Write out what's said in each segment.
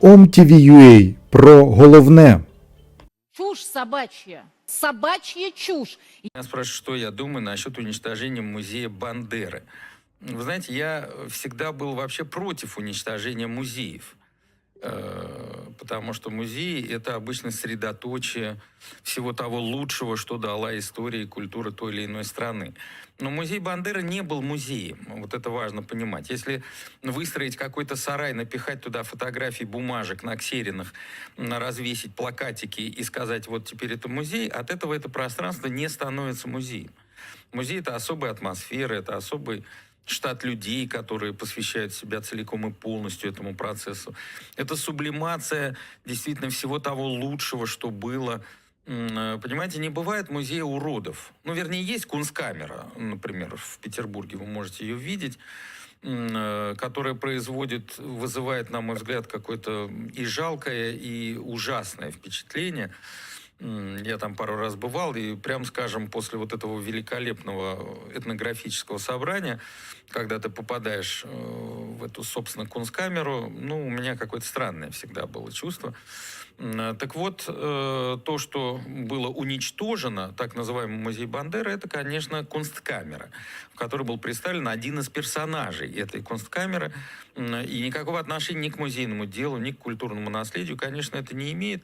OMTV.ua про головне. Чушь собачья. Собачья чушь. Меня спрашивают, что я думаю насчет уничтожения музея Бандеры. Вы знаете, я всегда был вообще против уничтожения музеев. Э, Потому что музеи — это обычно средоточие всего того лучшего, что дала история и культура той или иной страны. Но музей Бандеры не был музеем. Вот это важно понимать. Если выстроить какой-то сарай, напихать туда фотографии бумажек на ксеринах, развесить плакатики и сказать, вот теперь это музей, от этого это пространство не становится музеем. Музей — это особая атмосфера, это особый штат людей, которые посвящают себя целиком и полностью этому процессу. Это сублимация действительно всего того лучшего, что было. Э, Понимаете, не бывает музея уродов. Ну, вернее, есть кунсткамера, например, в Петербурге, вы можете ее видеть э, которая производит, вызывает, на мой взгляд, какое-то и жалкое, и ужасное впечатление. М, Я там пару раз бывал, и прям скажем, после вот этого великолепного этнографического собрания, когда ты попадаешь э, в эту, собственно, кунсткамеру, ну, у меня какое-то странное всегда было чувство. Э, Так вот, э, то, что было уничтожено, так называемый музей Бандеры, это, конечно, кунсткамера, в которой был представлен один из персонажей этой. М, И никакого отношения ни к музейному делу, ни к культурному наследию, конечно, это не имеет.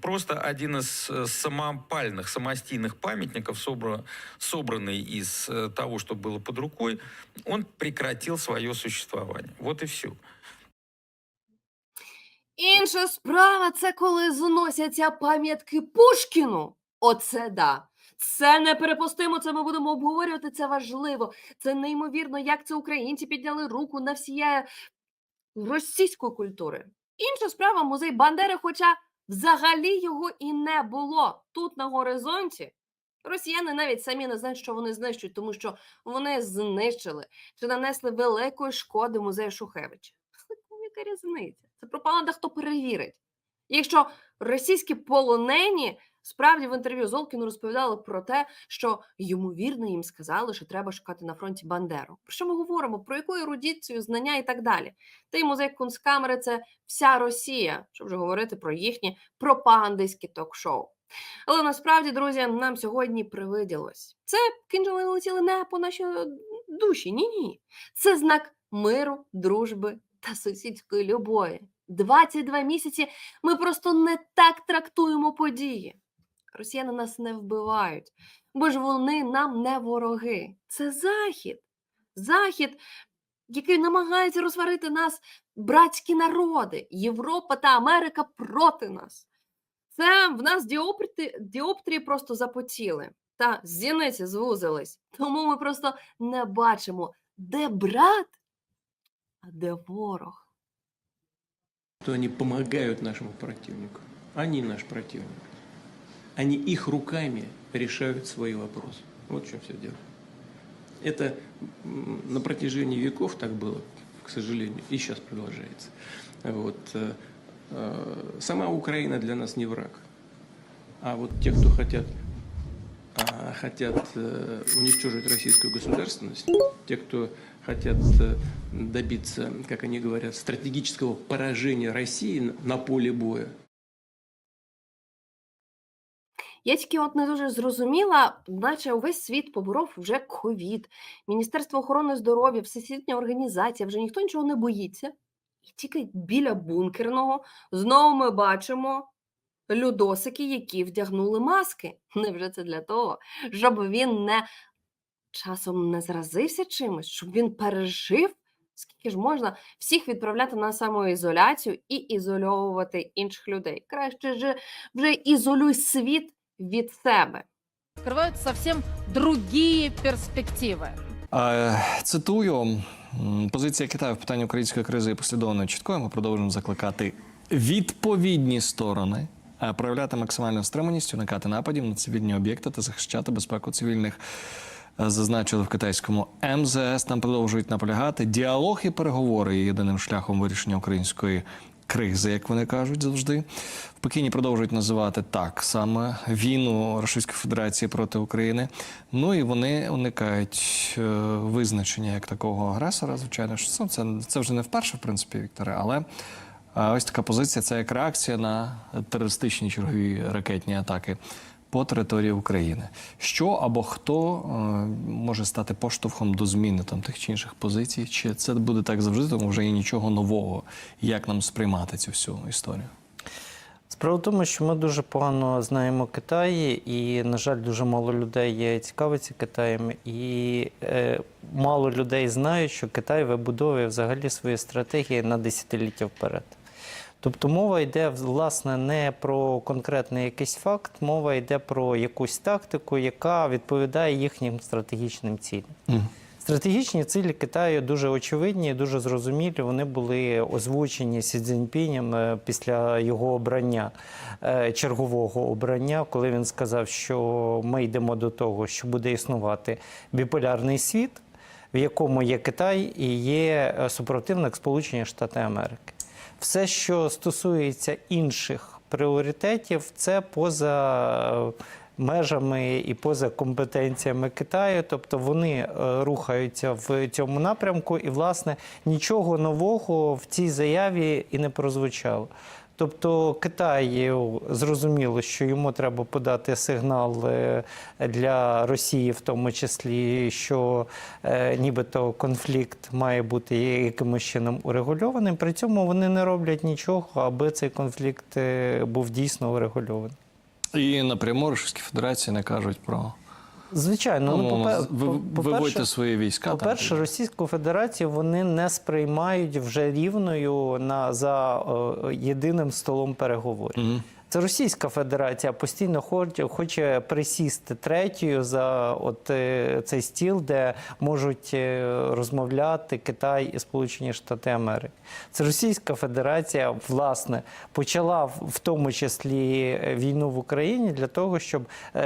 Просто один из э, самопальных, самостийных памятников, собра- собранный из того, что было под рукой, он прекратил свое существование. Вот и все. Інша справа це коли зносяться пам'ятки Пушкіну. Оце да. Це неприпустимо, це ми будемо обговорювати. Це важливо. Це неймовірно, як це українці підняли руку на всіє російської культури. Інша справа музей Бандери, хоча взагалі його і не було тут на горизонті. Росіяни навіть самі не знають, що вони знищують, тому що вони знищили чи нанесли великої шкоди музею Шухевича. Яка різниця? Це пропаганда, хто перевірить. Якщо російські полонені справді в інтерв'ю Золкіну розповідали про те, що ймовірно їм сказали, що треба шукати на фронті Бандеру. Про що ми говоримо? Про яку ерудицію, знання і так далі. Та й музей Кунсткамери це вся Росія, щоб вже говорити про їхні пропагандистські ток-шоу. Але насправді, друзі, нам сьогодні привиділось. Це кинджали летіли не по нашій душі. Ні, ні. Це знак миру, дружби та сусідської любові. 22 місяці ми просто не так трактуємо події. Росіяни нас не вбивають, бо ж вони нам не вороги. Це захід. Захід, який намагається розварити нас братські народи, Європа та Америка проти нас. Це в нас діоптрії, діоптрії просто запотіли та зіниці звузились. Тому ми просто не бачимо, де брат, а де ворог. То они помогают нашему противнику. Они наш противник. Они их руками решают свои вопросы. Вот в чем все дело. Это на протяжении веков так было, к сожалению, и сейчас продолжается. Вот. э, э, Сама Украина для нас не враг. А вот те, кто хотят, а, хотят э, уничтожить российскую государственность, те, кто хотят э, добиться, как они говорят, стратегического поражения России на- поле боя, Я тільки от не дуже зрозуміла, наче увесь світ поборов вже ковід. Міністерство охорони здоров'я, Всесвітня організація, вже ніхто нічого не боїться. І тільки біля бункерного знову ми бачимо людосики, які вдягнули маски. Невже це для того, щоб він не часом не заразився чимось, щоб він пережив? Скільки ж можна всіх відправляти на самоізоляцію і ізольовувати інших людей? Краще ж вже ізолюй світ від себе. Открывают совсем другие перспективы. Е, Цитую позиція Китаю в питанні української кризи є послідовною чіткою. Ми продовжуємо закликати відповідні сторони е, проявляти максимальну стриманість, уникати нападів на цивільні об'єкти та захищати безпеку цивільних. Е, Зазначили в китайському МЗС. Там продовжують наполягати. Діалог і переговори є єдиним шляхом вирішення української кризи, як вони кажуть завжди. В Пекіні продовжують називати так саме війну Російської Федерації проти України. Ну і вони уникають е, визначення як такого агресора. Звичайно, що це, це, вже не вперше, в принципі, Вікторе, але ось така позиція це як реакція на терористичні чергові ракетні атаки по території України. Що або хто е, може стати поштовхом до зміни там тих чи інших позицій? Чи це буде так завжди, тому вже є нічого нового, як нам сприймати цю всю історію? Справа в тому, що ми дуже погано знаємо Китай, і, на жаль, дуже мало людей є цікавиться Китаєм, і е, мало людей знають, що Китай вибудовує взагалі свої стратегії на десятиліття вперед. Тобто мова йде власне не про конкретний якийсь факт, мова йде про якусь тактику, яка відповідає їхнім стратегічним цілям. Стратегічні цілі Китаю дуже очевидні, дуже зрозумілі. Вони були озвучені Сі Цзіньпінем е, після його обрання, е, чергового обрання, коли він сказав, що ми йдемо до того, що буде існувати біполярний світ, в якому є Китай і є е, супротивник Сполучені Штати Америки. Все, що стосується інших пріоритетів, це поза е, межами і поза компетенціями Китаю. Тобто вони е, рухаються в цьому напрямку, і, власне, нічого нового в цій заяві і не прозвучало. Тобто Китаю зрозуміло, що йому треба подати сигнал е, для Росії, в тому числі, що е, нібито конфлікт має бути якимось чином урегульованим. При цьому вони не роблять нічого, аби цей конфлікт е, був дійсно урегульований. І напряму Російській Федерації не кажуть про Звичайно, ну, ви- виводьте свої війська. По-перше, Російську Федерацію вони не сприймають вже рівною на за е, єдиним столом переговорів. Мгм. Це Російська Федерація постійно хоче, хоче присісти третьою за от е, цей стіл, де можуть е, розмовляти Китай і Сполучені Штати Америки. Це Російська Федерація, власне, почала в- тому числі е, війну в Україні для того, щоб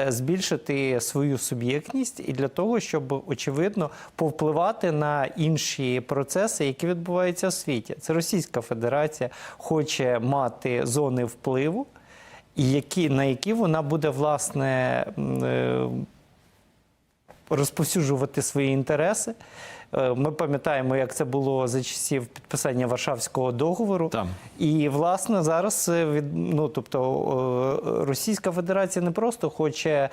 збільшити свою суб'єктність і для того, щоб очевидно повпливати на інші процеси, які відбуваються в світі. Це Російська Федерація хоче мати зони впливу і які, на які вона буде власне е, розповсюджувати свої інтереси. Е, Ми пам'ятаємо, як це було за часів підписання Варшавського договору. Там. І власне зараз е, від ну тобто Російська Федерація не просто хоче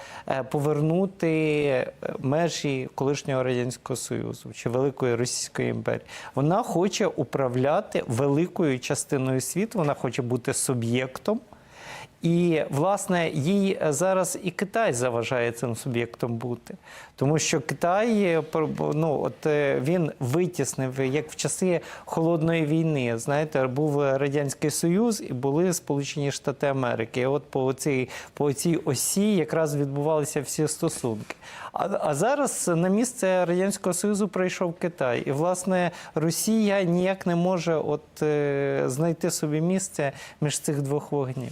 повернути межі колишнього радянського союзу чи великої Російської імперії. Вона хоче управляти великою частиною світу. Вона хоче бути суб'єктом. І, власне, їй зараз і Китай заважає цим суб'єктом бути. Тому що Китай е, ну, от, е, він витіснив, як в часи холодної війни. Знаєте, був Радянський Союз і були Сполучені Штати Америки. І от по цій, по цій осі якраз відбувалися всі стосунки. А, а зараз на місце Радянського Союзу прийшов Китай. І, власне, Росія ніяк не може от, е, знайти собі місце між цих двох вогнів.